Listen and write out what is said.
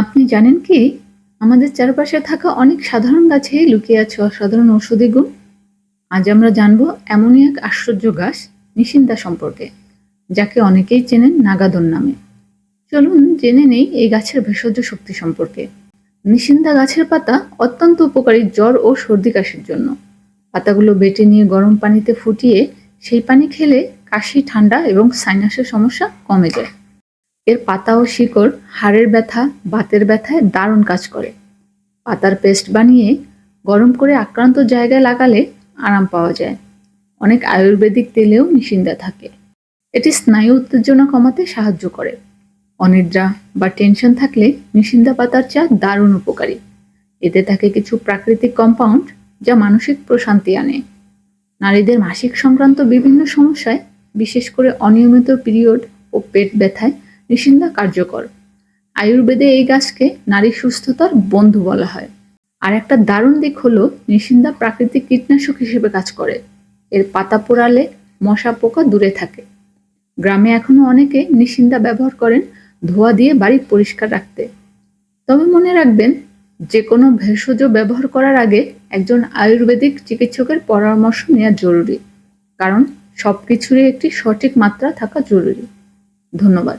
আপনি জানেন কি? আমাদের চারপাশে থাকা অনেক সাধারণ গাছেই লুকিয়ে আছে অসাধারণ ঔষধি গুণ। আজ আমরা জানব এমনই এক আশ্চর্য গাছ, নিশিন্দা সম্পর্কে, যাকে অনেকেই চেনেন নাগাদন নামে। চলুন জেনে নেই এই গাছের ভেষজ শক্তি সম্পর্কে। নিশিন্দা গাছের পাতা অত্যন্ত উপকারী জ্বর ও সর্দি কাশির জন্য। পাতাগুলো বেটে নিয়ে গরম পানিতে ফুটিয়ে সেই পানি খেলে কাশি, ঠান্ডা এবং সাইনাসের সমস্যা কমে যায়। এর পাতা ও শিকড় হাড়ের ব্যথা, বাতের ব্যথায় দারুণ কাজ করে। পাতার পেস্ট বানিয়ে গরম করে আক্রান্ত জায়গায় লাগালে আরাম পাওয়া যায়। অনেক আয়ুর্বেদিক তেলেও নিষিন্দা থাকে। এটি স্নায়ু উত্তেজনা কমাতে সাহায্য করে। অনিদ্রা বা টেনশন থাকলে নিষিন্দা পাতার চা দারুণ উপকারী। এতে থাকে কিছু প্রাকৃতিক কম্পাউন্ড যা মানসিক প্রশান্তি আনে। নারীদের মাসিক সংক্রান্ত বিভিন্ন সমস্যায়, বিশেষ করে অনিয়মিত পিরিয়ড ও পেট ব্যথায় নিষিন্দা কার্যকর। আয়ুর্বেদে এই গাছকে নারী সুস্থতার বন্ধু বলা হয়। আর একটা দারুণ দিক হলো নিষিন্দা প্রাকৃতিক কীটনাশক হিসেবে কাজ করে। এর পাতা পোড়ালে মশা পোকা দূরে থাকে। গ্রামে এখনও অনেকে নিষিন্দা ব্যবহার করেন ধোয়া দিয়ে বাড়ি পরিষ্কার রাখতে। তবে মনে রাখবেন যে কোনো ভেষজ ব্যবহার করার আগে একজন আয়ুর্বেদিক চিকিৎসকের পরামর্শ নেওয়া জরুরি। কারণ সব কিছুরই একটি সঠিক মাত্রা থাকা জরুরি। ধন্যবাদ।